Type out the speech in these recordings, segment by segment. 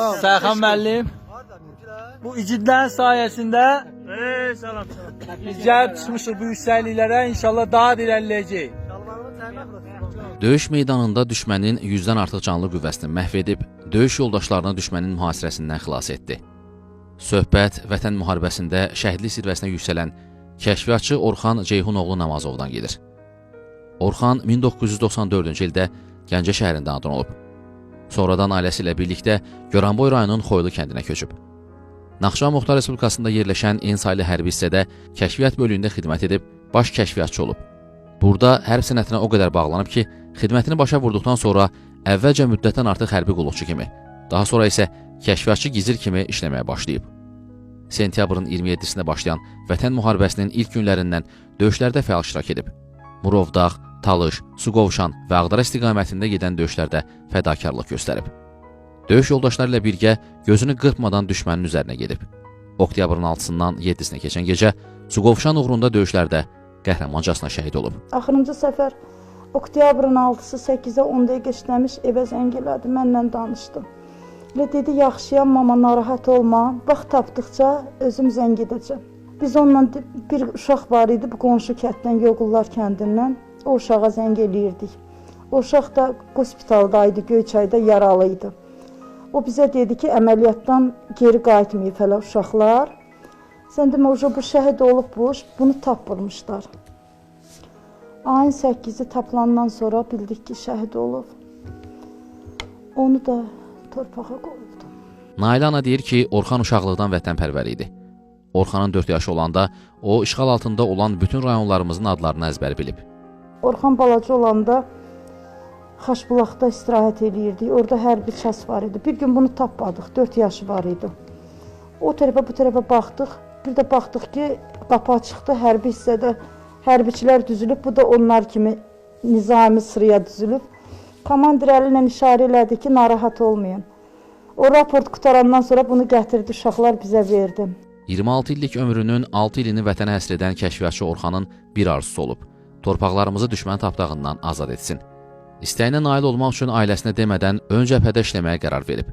Sərxan müəllim bu igidlərin sayəsində Ey salam salam. biz gəlib çıxmışıq bu yüksəkliklərə. İnşallah daha da irəliləyəcəyik. Döyüş meydanında düşmənin 100-dən artıq canlı qüvvəsini məhv edib, döyüş yoldaşlarını düşmənin mühasirəsindən xilas etdi. Söhbət Vətən müharibəsində şəhidlik zirvəsinə yüksələn kəşfiyyatçı Orxan Ceyhunoğlu Namazovdan gedir. Orxan 1994-cü ildə Gəncə şəhərində anadan olub. Sonradan ailəsi ilə birlikdə Goranboy rayonunun Xoylu kəndinə köçüb. Naxçıvan Muxtar Respublikasında yerləşən Ensaylı hərbi hissədə kəşfiyyat bölüyündə xidmət edib, baş kəşfiyyatçı olub. Burada hərb sənətinə o qədər bağlanıb ki, xidmətini başa vurduqdan sonra əvvəlcə müddətdən artıq hərbi qulluqçu kimi, daha sonra isə kəşfiyyatçı gizir kimi işləməyə başlayıb. Sentyabrın 27-sində başlayan Vətən müharibəsinin ilk günlərindən döyüşlərdə fəal iştirak edib. Murovdağ, Talış, Suqovşan və Ağdara istiqamətində gedən döyüşlərdə fədakarlıq göstərib. Döyüş yoldaşları ilə birgə gözünü qırpmadan düşmənin üzərinə gedib. Oktyabrın 6-sından 7-sinə keçən gecə Suqovşan uğrunda döyüşlərdə qəhrəmancasına şəhid olub. Axırıncı səfər oktyabrın 6-sı 8-ə 10 dəqiqə işləmiş evə zəng elədi, mənlə danışdı. Elə dedi, yaxşıyam, mama narahat olma. Vaxt tapdıqca özüm zəng edəcəm. Biz onunla bir uşaq var idi bu qonşu kənddən, Yoğullar kəndindən. O uşağa zəng eləyirdik. O uşaq da hospitalda idi, Göyçayda yaralı idi. O bizə dedi ki, əməliyyatdan geri qayıtmayıb hələ uşaqlar. Sən demə, uca bu şəhid olub bu, bunu tapılmışlar. Ayın 8-i tapılandan sonra bildik ki, şəhid olub. Onu da torpağa qoyuldu. Nailə ana deyir ki, Orxan uşaqlıqdan vətənpərvər idi. Orxanın 4 yaşı olanda o işğal altında olan bütün rayonlarımızın adlarını əzbər bilib. Orxan balaca olanda Xaşbulaqda istirahət eləyirdik. Orada hərbi ças var idi. Bir gün bunu tapmadıq. 4 yaşı var idi. O tərəfə bu tərəfə baxdıq. Bir də baxdıq ki, qapı açıqdı. Hərbi hissədə hərbiçilər düzülüb. Bu da onlar kimi nizami sıraya düzülüb. Komandir əli ilə işarə elədi ki, narahat olmayın. O raport qutarandan sonra bunu gətirdi, uşaqlar bizə verdi. 26 illik ömrünün 6 ilini vətənə həsr edən kəşfiyyatçı Orxanın bir arzusu olub. Torpaqlarımızı düşmən tapdağından azad etsin. İstəyinə nail olmaq üçün ailəsinə demədən ön cəbhədə işləməyə qərar verib.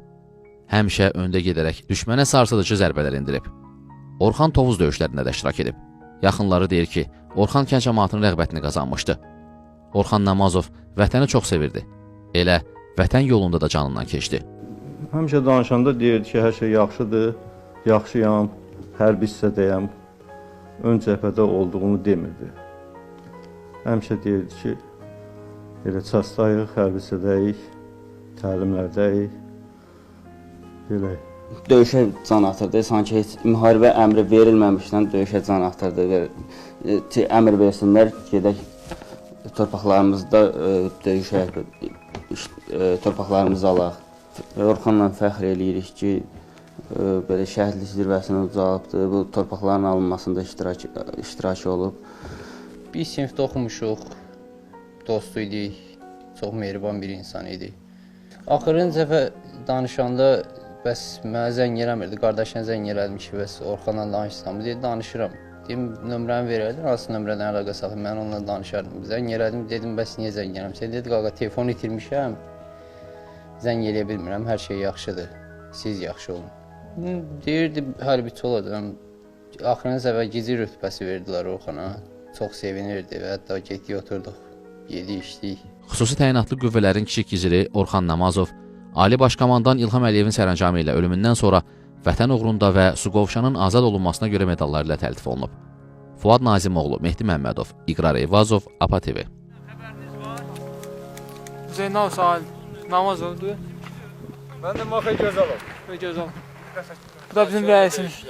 Həmişə öndə gedərək düşmənə sarsıdıcı zərbələr endirib. Orxan Tovuz döyüşlərində də iştirak edib. Yaxınları deyir ki, Orxan kənd cəmaatının rəğbətini qazanmışdı. Orxan Namazov vətəni çox sevirdi. Elə vətən yolunda da canından keçdi. Həmişə danışanda deyirdi ki, hər şey yaxşıdır, yaxşıyam, hərbi hissədəyəm. Ön cəbhədə olduğunu demirdi. Həmişə deyirdi ki, elə çastayıq, hərbi hissədəyik, təlimlərdəyik. Belə döyüşə can atırdı. Sanki heç müharibə əmri verilməmişdən döyüşə can atırdı və e, ki, əmr versinlər, gedək torpaqlarımızda e, döyüşə e, torpaqlarımızı alaq. Orxanla fəxr eləyirik ki, belə şəhidlik zirvəsinə ucalıbdı. Bu torpaqların alınmasında iştirak iştirakı olub. Biz sinifdə oxumuşuq, dost idik, çox mehriban bir insan idi. Axırıncı dəfə danışanda bəs mənə zəng eləmirdi, qardaşına zəng elədim ki, bəs Orxanla danışsam, dedi danışıram. Dedim nömrəmi verərdin, hansı nömrədən əlaqə saxlayım, mən onunla danışardım. Zəng elədim, dedim bəs niyə zəng eləmirsən? Dedi qaqa telefon itirmişəm. Zəng eləyə bilmirəm, hər şey yaxşıdır. Siz yaxşı olun. Deyirdi hərbiçi olacağam. Axırıncı dəfə gizli rütbəsi verdilər Orxana. Çox sevinirdi və hətta getdik oturduq, yedik, içdik. Xüsusi təyinatlı qüvvələrin kiçik giziri Orxan Namazov Ali Baş Komandan İlham Əliyevin sərəncamı ilə ölümündən sonra Vətən uğrunda və Suqovşanın azad olunmasına görə medalları ilə təltif olunub. Fuad Nazimoğlu, Mehdi Məmmədov, İqrar Eyvazov, APA TV. Zeynal Sahil. Namaz oldu. Ben de Makay Gözalov. Ve göz al. Bu da bizim rəisimiz.